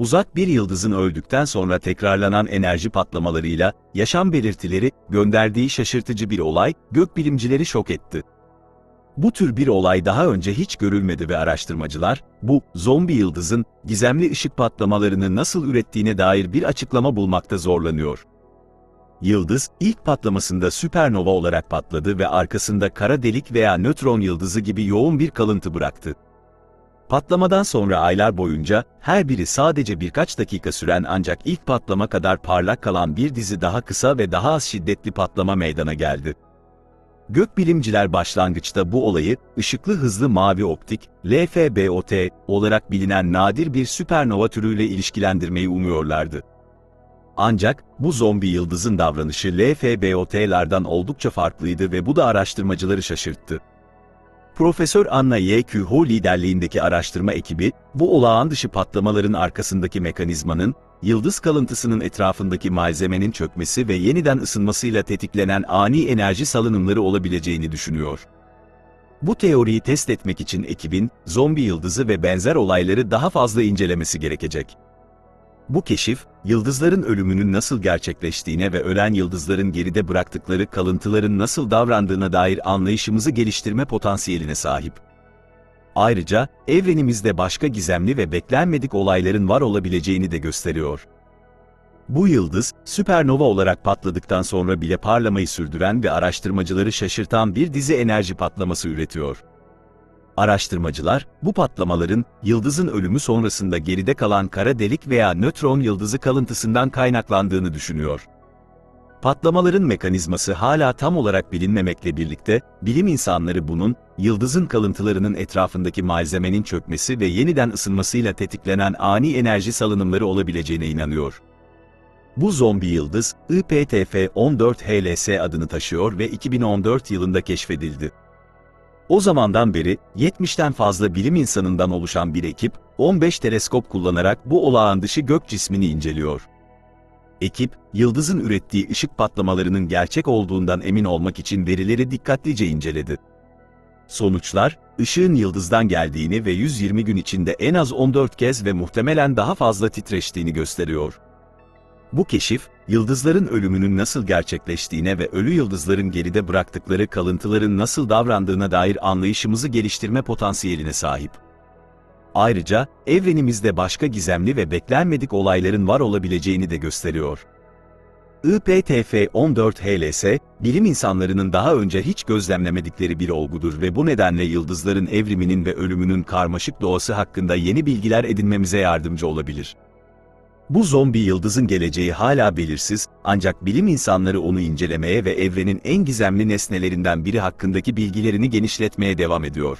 uzak bir yıldızın öldükten sonra tekrarlanan enerji patlamalarıyla yaşam belirtileri gönderdiği şaşırtıcı bir olay gökbilimcileri şok etti. Bu tür bir olay daha önce hiç görülmedi ve araştırmacılar, bu zombi yıldızın gizemli ışık patlamalarını nasıl ürettiğine dair bir açıklama bulmakta zorlanıyor. Yıldız, ilk patlamasında süpernova olarak patladı ve arkasında kara delik veya nötron yıldızı gibi yoğun bir kalıntı bıraktı. Patlamadan sonra aylar boyunca, her biri sadece birkaç dakika süren ancak ilk patlama kadar parlak kalan bir dizi daha kısa ve daha az şiddetli patlama meydana geldi. Gökbilimciler başlangıçta bu olayı, ışıklı hızlı mavi optik, LFBOT olarak bilinen nadir bir süpernova türüyle ilişkilendirmeyi umuyorlardı. Ancak, bu zombi yıldızın davranışı LFBOT'lardan oldukça farklıydı ve bu da araştırmacıları şaşırttı. Profesör Anna Y.Q. Ho liderliğindeki araştırma ekibi, bu olağan dışı patlamaların arkasındaki mekanizmanın, yıldız kalıntısının etrafındaki malzemenin çökmesi ve yeniden ısınmasıyla tetiklenen ani enerji salınımları olabileceğini düşünüyor. Bu teoriyi test etmek için ekibin, zombi yıldızı ve benzer olayları daha fazla incelemesi gerekecek. Bu keşif, yıldızların ölümünün nasıl gerçekleştiğine ve ölen yıldızların geride bıraktıkları kalıntıların nasıl davrandığına dair anlayışımızı geliştirme potansiyeline sahip. Ayrıca, evrenimizde başka gizemli ve beklenmedik olayların var olabileceğini de gösteriyor. Bu yıldız, süpernova olarak patladıktan sonra bile parlamayı sürdüren ve araştırmacıları şaşırtan bir dizi enerji patlaması üretiyor. Araştırmacılar, bu patlamaların, yıldızın ölümü sonrasında geride kalan kara delik veya nötron yıldızı kalıntısından kaynaklandığını düşünüyor. Patlamaların mekanizması hala tam olarak bilinmemekle birlikte, bilim insanları bunun, yıldızın kalıntılarının etrafındaki malzemenin çökmesi ve yeniden ısınmasıyla tetiklenen ani enerji salınımları olabileceğine inanıyor. Bu zombi yıldız, IPTF-14HLS adını taşıyor ve 2014 yılında keşfedildi. O zamandan beri 70'ten fazla bilim insanından oluşan bir ekip, 15 teleskop kullanarak bu olağan dışı gök cismini inceliyor. Ekip, yıldızın ürettiği ışık patlamalarının gerçek olduğundan emin olmak için verileri dikkatlice inceledi. Sonuçlar, ışığın yıldızdan geldiğini ve 120 gün içinde en az 14 kez ve muhtemelen daha fazla titreştiğini gösteriyor. Bu keşif, yıldızların ölümünün nasıl gerçekleştiğine ve ölü yıldızların geride bıraktıkları kalıntıların nasıl davrandığına dair anlayışımızı geliştirme potansiyeline sahip. Ayrıca, evrenimizde başka gizemli ve beklenmedik olayların var olabileceğini de gösteriyor. IPTF-14HLS, bilim insanlarının daha önce hiç gözlemlemedikleri bir olgudur ve bu nedenle yıldızların evriminin ve ölümünün karmaşık doğası hakkında yeni bilgiler edinmemize yardımcı olabilir. Bu zombi yıldızın geleceği hala belirsiz, ancak bilim insanları onu incelemeye ve evrenin en gizemli nesnelerinden biri hakkındaki bilgilerini genişletmeye devam ediyor.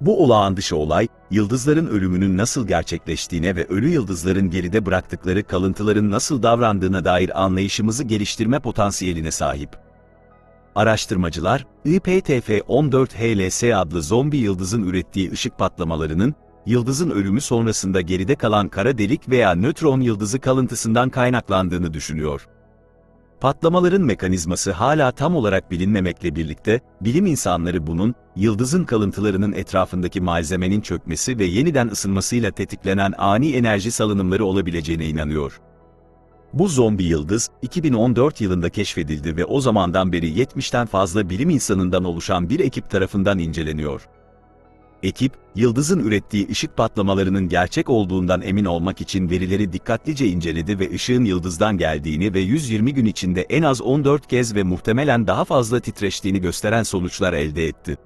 Bu olağan dışı olay, yıldızların ölümünün nasıl gerçekleştiğine ve ölü yıldızların geride bıraktıkları kalıntıların nasıl davrandığına dair anlayışımızı geliştirme potansiyeline sahip. Araştırmacılar, IPTF-14HLS adlı zombi yıldızın ürettiği ışık patlamalarının, yıldızın ölümü sonrasında geride kalan kara delik veya nötron yıldızı kalıntısından kaynaklandığını düşünüyor. Patlamaların mekanizması hala tam olarak bilinmemekle birlikte, bilim insanları bunun, yıldızın kalıntılarının etrafındaki malzemenin çökmesi ve yeniden ısınmasıyla tetiklenen ani enerji salınımları olabileceğine inanıyor. Bu zombi yıldız, 2014 yılında keşfedildi ve o zamandan beri 70'ten fazla bilim insanından oluşan bir ekip tarafından inceleniyor. Ekip, yıldızın ürettiği ışık patlamalarının gerçek olduğundan emin olmak için verileri dikkatlice inceledi ve ışığın yıldızdan geldiğini ve 120 gün içinde en az 14 kez ve muhtemelen daha fazla titreştiğini gösteren sonuçlar elde etti.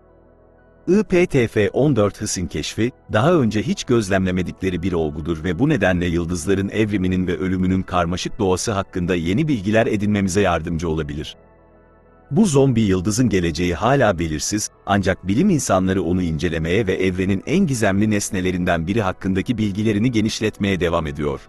IPTF-14 hısın keşfi, daha önce hiç gözlemlemedikleri bir olgudur ve bu nedenle yıldızların evriminin ve ölümünün karmaşık doğası hakkında yeni bilgiler edinmemize yardımcı olabilir. Bu zombi yıldızın geleceği hala belirsiz, ancak bilim insanları onu incelemeye ve evrenin en gizemli nesnelerinden biri hakkındaki bilgilerini genişletmeye devam ediyor.